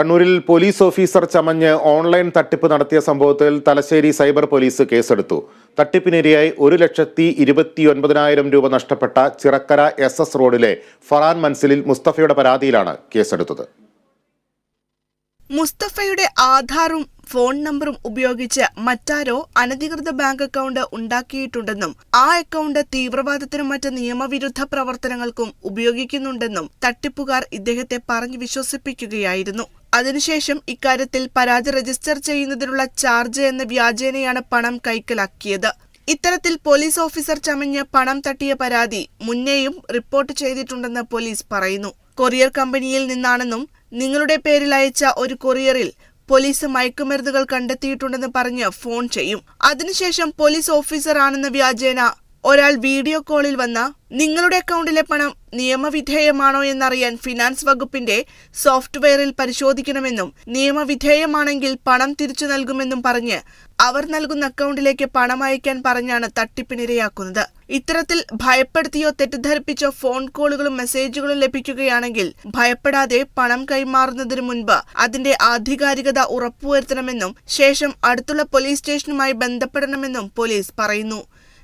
കണ്ണൂരിൽ police officer ചമഞ്ഞ് online തട്ടിപ്പ് നടത്തിയ സംഭവത്തിൽ തലശ്ശേരി സൈബർ പോലീസ് കേസെടുത്തു. തട്ടിപ്പിനിരയായി ഒരു ലക്ഷത്തി ഇരുപത്തി ഒൻപതിനായിരം രൂപ നഷ്ടപ്പെട്ട ചിറക്കര എസ് എസ് റോഡിലെ ഫറാൻ മൻസിലിൽ മുസ്തഫയുടെ പരാതിയിലാണ് കേസെടുത്തത്. മുസ്തഫയുടെ ആധാറും ഫോൺ നമ്പറും ഉപയോഗിച്ച് മറ്റാരോ അനധികൃത ബാങ്ക് അക്കൗണ്ട് ഉണ്ടാക്കിയിട്ടുണ്ടെന്നും ആ അക്കൗണ്ട് തീവ്രവാദത്തിനും മറ്റ് നിയമവിരുദ്ധ പ്രവർത്തനങ്ങൾക്കും ഉപയോഗിക്കുന്നുണ്ടെന്നും തട്ടിപ്പുകാർ ഇദ്ദേഹത്തെ പറഞ്ഞു വിശ്വസിപ്പിക്കുകയായിരുന്നു. അതിനുശേഷം ഇക്കാര്യത്തിൽ പരാതി രജിസ്റ്റർ ചെയ്യുന്നതിനുള്ള ചാർജ് എന്ന വ്യാജേനയാണ് പണം കൈക്കലാക്കിയത്. ഇത്തരത്തിൽ പോലീസ് ഓഫീസർ ചമഞ്ഞ് പണം തട്ടിയ പരാതി മുന്നേയും റിപ്പോർട്ട് ചെയ്തിട്ടുണ്ടെന്ന് പോലീസ് പറയുന്നു. കൊറിയർ കമ്പനിയിൽ നിന്നാണെന്നും നിങ്ങളുടെ പേരിൽ അയച്ച ഒരു കൊറിയറിൽ പോലീസ് മയക്കുമരുന്നുകൾ കണ്ടെത്തിയിട്ടുണ്ടെന്ന് പറഞ്ഞ് ഫോൺ ചെയ്യും. അതിനുശേഷം പോലീസ് ഓഫീസർ ആണെന്ന വ്യാജേന ഒരാൾ വീഡിയോ കോളിൽ വന്ന നിങ്ങളുടെ അക്കൗണ്ടിലെ പണം നിയമവിധേയമാണോ എന്നറിയാൻ ഫിനാൻസ് വകുപ്പിന്റെ സോഫ്റ്റ്വെയറിൽ പരിശോധിക്കണമെന്നും നിയമവിധേയമാണെങ്കിൽ പണം തിരിച്ചു നൽകുമെന്നും പറഞ്ഞ് അവർ നൽകുന്ന അക്കൗണ്ടിലേക്ക് പണം അയക്കാൻ പറഞ്ഞാണ് തട്ടിപ്പിനിരയാക്കുന്നത്. ഇത്തരത്തിൽ ഭയപ്പെടുത്തിയോ തെറ്റിദ്ധരിപ്പിച്ചോ ഫോൺ കോളുകളും മെസ്സേജുകളും ലഭിക്കുകയാണെങ്കിൽ ഭയപ്പെടാതെ പണം കൈമാറുന്നതിന് മുൻപ് അതിന്റെ ആധികാരികത ഉറപ്പുവരുത്തണമെന്നും ശേഷം അടുത്തുള്ള പോലീസ് സ്റ്റേഷനുമായി ബന്ധപ്പെടണമെന്നും പോലീസ് പറയുന്നു.